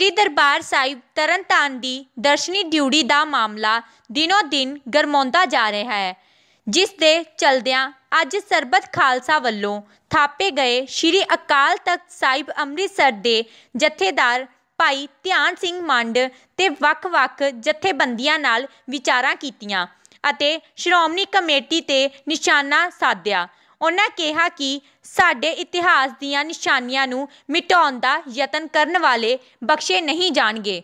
ਸ਼੍ਰੀ ਦਰਬਾਰ ਸਾਹਿਬ ਤਰਨਤਾਰਨ ਦੀ ਦਰਸ਼ਨੀ duty ਦਾ ਮਾਮਲਾ ਦਿਨੋ ਦਿਨ ਗਰਮਾਉਂਦਾ ਜਾ ਰਿਹਾ ਹੈ, ਜਿਸ ਦੇ ਚਲਦਿਆਂ ਅੱਜ ਸਰਬਤ ਖਾਲਸਾ ਵੱਲੋਂ ਥਾਪੇ ਗਏ ਸ਼੍ਰੀ ਅਕਾਲ ਤਖਤ ਸਾਹਿਬ ਅੰਮ੍ਰਿਤਸਰ ਦੇ ਜਥੇਦਾਰ ਭਾਈ ਧਿਆਨ ਸਿੰਘ ਮੰਡ ਤੇ ਵੱਖ-ਵੱਖ ਜਥੇਬੰਦੀਆਂ ਨਾਲ ਵਿਚਾਰਾਂ ਕੀਤੀਆਂ ਅਤੇ ਸ਼੍ਰੋਮਣੀ ਕਮੇਟੀ ਤੇ ਨਿਸ਼ਾਨਾ ਸਾਧਿਆ। ਉਹਨਾਂ ਕਿਹਾ ਕਿ ਸਾਡੇ ਇਤਿਹਾਸ ਦੀਆਂ ਨਿਸ਼ਾਨੀਆਂ ਨੂੰ ਮਿਟਾਉਣ ਦਾ ਯਤਨ ਕਰਨ ਵਾਲੇ ਬਖਸ਼ੇ ਨਹੀਂ ਜਾਣਗੇ।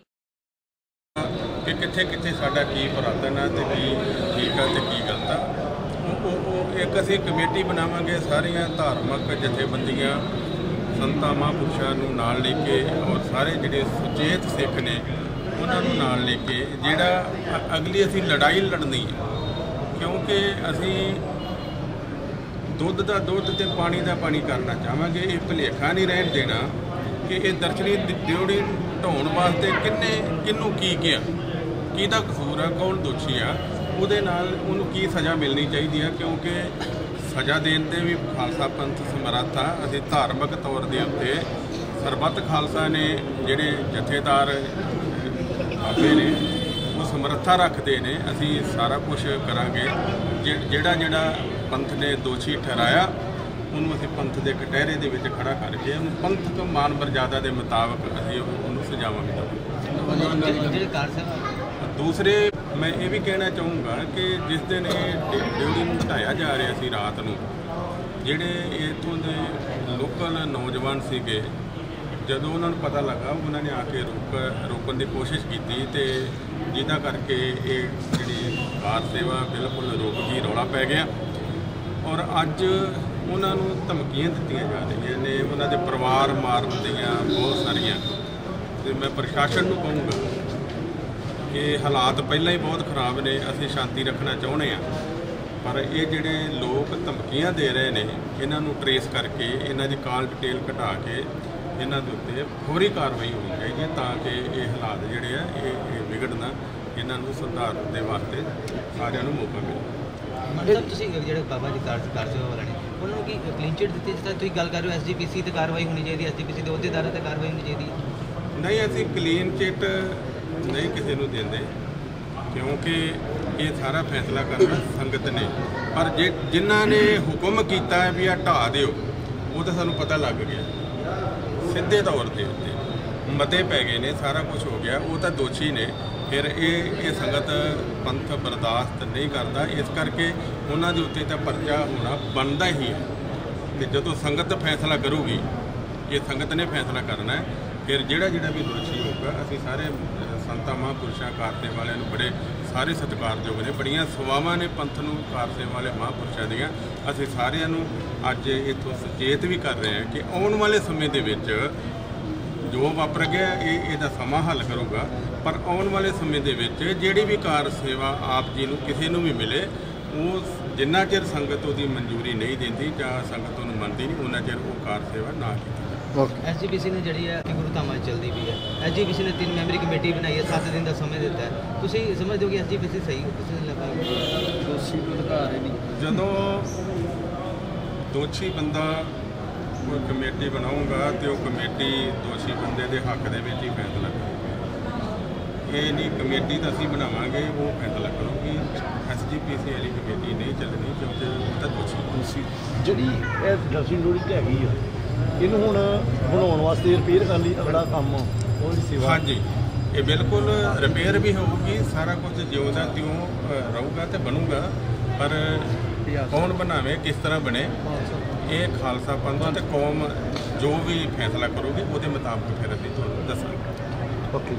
ਕਿ ਕਿੱਥੇ ਕਿੱਥੇ ਸਾਡਾ ਕੀ ਪੁਰਾਤਨ ਹੈ ਤੇ ਕੀ ਠੀਕ ਹੈ ਤੇ ਕੀ ਗਲਤ ਹੈ ਉਹ- ਇੱਕ ਅਸੀਂ ਕਮੇਟੀ ਬਣਾਵਾਂਗੇ ਸਾਰੀਆਂ ਧਾਰਮਿਕ ਜਥੇਬੰਦੀਆਂ, ਸੰਤਾਂ, ਮਹਾਂਪੁਰਸ਼ਾਂ ਨੂੰ ਨਾਲ ਲੈ ਕੇ ਔਰ ਸਾਰੇ ਜਿਹੜੇ ਸੁਚੇਤ ਸਿੱਖ ਨੇ, ਉਹਨਾਂ ਨੂੰ ਨਾਲ ਲੈ ਕੇ ਜਿਹੜਾ ਅਗਲੀ ਅਸੀਂ ਲੜਾਈ ਲੜਨੀ ਹੈ ਕਿਉਂਕਿ ਅਸੀਂ ਦੁੱਧ ਦਾ ਦੁੱਧ ਤੇ ਪਾਣੀ ਦਾ ਪਾਣੀ ਕਰਨਾ ਚਾਹਾਂਗੇ, ਇਹ ਭੁਲੇਖਾ ਨਹੀਂ ਰਹਿਣ ਦੇਣਾ ਕਿ ਇਹ ਦਰਸ਼ਨੀ ਦ- ਡਿਊਟੀ ਢਾਉਣ ਵਾਸਤੇ ਕਿੰਨੇ, ਕਿਹਨੂੰ ਕੀ ਕਿਹਾ? ਕਿਹਦਾ ਕਸੂਰ ਆ, ਕੌਣ ਦੋਸ਼ੀ ਆ? ਉਹਦੇ ਨਾਲ ਉਹਨੂੰ ਕੀ ਸਜ਼ਾ ਮਿਲਣੀ ਚਾਹੀਦੀ ਆ? ਕਿਉਂਕਿ ਸਜ਼ਾ ਦੇਣ ਤੇ ਵੀ ਖਾਲਸਾ ਪੰਥ ਸਮਰੱਥ ਆ। ਅਸੀਂ ਧਾਰਮਿਕ ਤੌਰ ਦੇ ਉੱਤੇ ਸਰਬੱਤ ਖਾਲਸਾ ਨੇ ਜਿਹੜੇ ਜਥੇਦਾਰ ਆਪੇ ਨੇ ਸਮਰੱਥਾ ਰੱਖਦੇ ਨੇ, ਅਸੀਂ ਸਾਰਾ ਕੁਝ ਕਰਾਂਗੇ। ਜਿ- ਜਿਹੜਾ ਜਿਹੜਾ ਪੰਥ ਨੇ ਦੋਸ਼ੀ ਠਹਿਰਾਇਆ, ਉਹਨੂੰ ਅਸੀਂ ਪੰਥ ਦੇ ਕਟਹਿਰੇ ਦੇ ਵਿੱਚ ਖੜਾ ਕਰਕੇ ਉਹਨੂੰ ਪੰਥ ਤੋਂ ਮਾਨ ਮਰਜ਼ਾਦਾ ਦੇ ਮੁਤਾਬਕ ਅਸੀਂ ਉਹ- ਉਹਨੂੰ ਸਜਾਵਾਂਗੇ। ਜਿਹੜੇ ਕਾਰ ਦੂਸਰੇ, ਮੈਂ ਇਹ ਵੀ ਕਹਿਣਾ ਚਾਹੂੰਗਾ ਕਿ ਜਿਸ ਦਿਨ ਇਹ ਡ- ਡਿਊਟੀ ਨੂੰ ਢਾਇਆ ਜਾ ਰਿਹਾ ਸੀ ਰਾਤ ਨੂੰ, ਜਿਹੜੇ ਇੱਥੋਂ ਦੇ ਲੋਕਲ ਨੌਜਵਾਨ ਸੀਗੇ ਜਦੋਂ ਉਹਨਾਂ ਨੂੰ ਪਤਾ ਲੱਗਾ, ਉਹਨਾਂ ਨੇ ਆ ਕੇ ਰੋਕ, ਰੋਕਣ ਦੀ ਕੋਸ਼ਿਸ਼ ਕੀਤੀ ਤੇ ਜਿਹਦਾ ਕਰਕੇ ਇਹ ਜਿਹੜੀ ਕਾਰ ਸੇਵਾ ਬਿਲਕੁਲ ਰੁਕ ਗਈ ਰੌਲਾ ਪੈ ਗਿਆ। ਔਰ ਅੱਜ ਉਹਨਾਂ ਨੂੰ ਧਮਕੀਆਂ ਦਿੱਤੀਆਂ ਜਾ ਰਹੀਆਂ ਨੇ, ਉਹਨਾਂ ਦੇ ਪਰਿਵਾਰ ਮਾਰਨ ਦੀਆਂ ਬਹੁਤ ਸਾਰੀਆਂ। ਤੇ ਮੈਂ ਪ੍ਰਸ਼ਾਸਨ ਨੂੰ ਕਹੂੰਗਾ ਕਿ ਹਾਲਾਤ ਪਹਿਲਾਂ ਹੀ ਬਹੁਤ ਖਰਾਬ ਨੇ, ਅਸੀਂ ਸ਼ਾਂਤੀ ਰੱਖਣਾ ਚਾਹੁੰਦੇ ਆ ਪਰ ਇਹ ਜਿਹੜੇ ਲੋਕ ਧਮਕੀਆਂ ਦੇ ਰਹੇ ਨੇ, ਇਹਨਾਂ ਨੂੰ ਟਰੇਸ ਕਰਕੇ, ਇਹਨਾਂ ਦੀ ਕਾਲ ਡਿਟੇਲ ਘਟਾ ਕੇ ਇਹਨਾਂ ਦੇ ਉੱਤੇ ਫੌਰੀ ਕਾਰਵਾਈ ਹੋਣੀ ਚਾਹੀਦੀ ਹੈ ਤਾਂ ਕਿ ਇਹ ਹਾਲਾਤ ਜਿਹੜੇ ਆ ਇਹ ਇਹ ਵਿਗੜਨਾ ਇਹਨਾਂ ਨੂੰ ਸੁਧਾਰਨ ਦੇ ਵਾਸਤੇ ਸਾਰਿਆਂ ਨੂੰ ਮੌਕਾ ਮਿਲੇ। ਮਤਲਬ ਤੁਸੀਂ ਜਿਹੜੇ ਬਾਬਾ ਜੀ ਕਾਰ ਕਾਰ ਸੇਵਾ ਵਾਲੇ ਨੇ ਉਹਨਾਂ ਨੂੰ ਕੀ ਕਲੀਨ ਚਿਟ ਦਿੱਤੀ ਜਿਸ ਤਰ੍ਹਾਂ ਤੁਸੀਂ ਗੱਲ ਕਰ ਰਹੇ ਹੋ ਐਸਜੀਪੀਸੀ ਤੇ ਕਾਰਵਾਈ ਹੋਣੀ ਚਾਹੀਦੀ ਹੈ ਐਸਜੀਪੀਸੀ ਦੇ ਅਹੁਦੇਦਾਰਾਂ ਤੇ ਕਾਰਵਾਈ ਹੋਣੀ ਚਾਹੀਦੀ ਹੈ? ਨਹੀਂ ਅਸੀਂ ਕਲੀਨ ਚਿੱਟ ਨਹੀਂ ਕਿਸੇ ਨੂੰ ਦਿੰਦੇ ਕਿਉਂਕਿ ਇਹ ਸਾਰਾ ਫੈਸਲਾ ਕਰਨਾ ਸੰਗਤ ਨੇ। ਪਰ ਜੇ ਜਿਨ੍ਹਾਂ ਨੇ ਹੁਕਮ ਕੀਤਾ ਹੈ ਵੀ ਆ ਢਾ ਦਿਓ ਉਹ ਤਾਂ ਸਾਨੂੰ ਪਤਾ ਲੱਗ ਗਿਆ। ਸਿੱਧੇ ਤੌਰ ਤੇ ਉੱਤੇ ਮਤੇ ਪੈ ਗਏ ਨੇ, ਸਾਰਾ ਕੁਝ ਹੋ ਗਿਆ। ਉਹ ਤਾਂ ਦੋਸ਼ੀ ਨੇ। ਫਿਰ ਇਹ ਇਹ ਸੰਗਤ ਪੰਥ ਬਰਦਾਸ਼ਤ ਨਹੀਂ ਕਰਦਾ। ਇਸ ਕਰਕੇ ਉਹਨਾਂ ਦੇ ਉੱਤੇ ਤਾਂ ਪਰਚਾ ਹੋਣਾ ਬਣਦਾ ਹੀ ਹੈ। ਤੇ ਜਦੋਂ ਸੰਗਤ ਫੈਸਲਾ ਕਰੂਗੀ ਇਹ ਸੰਗਤ ਨੇ ਫੈਸਲਾ ਕਰਨਾ ਹੈ, ਫਿਰ ਜਿਹੜਾ ਜਿਹੜਾ ਵੀ ਦੋਸ਼ੀ ਹੋਊਗਾ, ਅਸੀਂ ਸਾਰੇ ਸੰਤਾਂ, ਮਹਾਂਪੁਰਸ਼ਾਂ ਕਾਰ ਸੇਵਾ ਵਾਲਿਆਂ ਨੂੰ ਬੜੇ ਸਾਰੇ ਸਤਿਕਾਰਯੋਗ ਨੇ ਬੜੀਆਂ ਸੇਵਾਵਾਂ ਨੇ ਪੰਥ ਨੂੰ ਕਾਰ ਸੇਵਾ ਵਾਲੇ ਮਹਾਂਪੁਰਸ਼ਾਂ ਦੀਆਂ। ਅਸੀਂ ਸਾਰਿਆਂ ਨੂੰ ਅੱਜ ਇੱਥੋਂ ਸੁਚੇਤ ਵੀ ਕਰ ਰਹੇ ਹਾਂ ਕਿ ਆਉਣ ਵਾਲੇ ਸਮੇਂ ਦੇ ਵਿੱਚ ਜੋ ਵਾਪਰ ਗਿਆ, ਇਹ ਇਹਦਾ ਸਮਾਂ ਹੱਲ ਕਰੂਗਾ। ਪਰ ਆਉਣ ਵਾਲੇ ਸਮੇਂ ਦੇ ਵਿੱਚ ਜਿਹੜੀ ਵੀ ਕਾਰ ਸੇਵਾ ਆਪ ਜੀ ਨੂੰ ਕਿਸੇ ਨੂੰ ਵੀ ਮਿਲੇ, ਉਹ ਜਿੰਨਾ ਚਿਰ ਸੰਗਤ ਉਹਦੀ ਮਨਜ਼ੂਰੀ ਨਹੀਂ ਦਿੰਦੀ ਜਾਂ ਸੰਗਤ ਉਹਨੂੰ ਮੰਨਦੀ ਨਹੀਂ, ਉਹਨਾਂ ਚਿਰ ਉਹ ਕਾਰ ਸੇਵਾ ਨਾ ਕੀਤੀ ਐਸਜੀਪੀਸੀ ਨੇ ਜਿਹੜੀ ਹੈ ਗੁਰੂ ਧਾਮਾਂ 'ਚ ਚੱਲਦੀ ਵੀ ਹੈ। ਐਸਜੀਪੀਸੀ ਨੇ ਤਿੰਨ ਮੈਂਬਰੀ ਕਮੇਟੀ ਬਣਾਈ ਹੈ 7 ਦਿਨ ਦਾ ਸਮੇਂ ਦਿੱਤਾ ਹੈ। ਤੁਸੀਂ ਸਮਝਦੇ ਹੋ ਕਿ ਐਸਜੀਪੀਸੀ ਸਹੀ ਹੋ? ਕਿਸੇ ਲੱਗਾ ਦੋਸ਼ੀ ਅਧਿਕਾਰ ਹੈ ਨਹੀਂ ਜਦੋਂ ਦੋਸ਼ੀ ਬੰਦਾ ਕੋਈ ਕਮੇਟੀ ਬਣਾਊਗਾ ਤੇ ਉਹ ਕਮੇਟੀ ਦੋਸ਼ੀ ਬੰਦੇ ਦੇ ਹੱਕ ਦੇ ਵਿੱਚ ਹੀ ਫੈਸਲਾ ਕਰੇਗੀ। ਇਹ ਨਹੀਂ ਕਮੇਟੀ ਤਾਂ ਅਸੀਂ ਬਣਾਵਾਂਗੇ ਉਹ ਫੈਸਲਾ ਕਰੂਗੀ। ਐਸਜੀਪੀਸੀ ਵਾਲੀ ਕਮੇਟੀ ਨਹੀਂ ਚੱਲਣੀ ਕਿਉਂਕਿ ਉਹ ਤਾਂ ਦੋਸ਼ੀ ਤੁਸੀਂ ਜਿਹੜੀ ਇਹ ਡੋਰੀ ਤੇ ਹੈਗੀ ਆ ਇਹਨੂੰ ਹੁਣ ਬਣਾਉਣ ਵਾਸਤੇ ਰਿਪੇਅਰ ਕਰਨ ਲਈ ਅਗਲਾ ਕੰਮ ਉਹਦੀ ਸੇਵਾ। ਹਾਂਜੀ। ਇਹ ਬਿਲਕੁਲ ਰਿਪੇਅਰ ਵੀ ਹੋਊਗੀ ਸਾਰਾ ਕੁਝ ਜਿਉਂ ਦਾ ਤਿਉਂ ਰਹੂਗਾ ਤੇ ਬਣੂਗਾ ਪਰ ਕੌਣ ਬਣਾਵੇ ਕਿਸ ਤਰ੍ਹਾਂ ਬਣੇ ਇਹ ਖਾਲਸਾ ਪੰਥ ਤੇ ਕੌਮ ਜੋ ਵੀ ਫੈਸਲਾ ਕਰੂਗੀ ਉਹਦੇ ਮੁਤਾਬਕ ਫਿਰ ਅਸੀਂ ਤੁਹਾਨੂੰ ਦੱਸਾਂਗੇ। ਓਕੇ।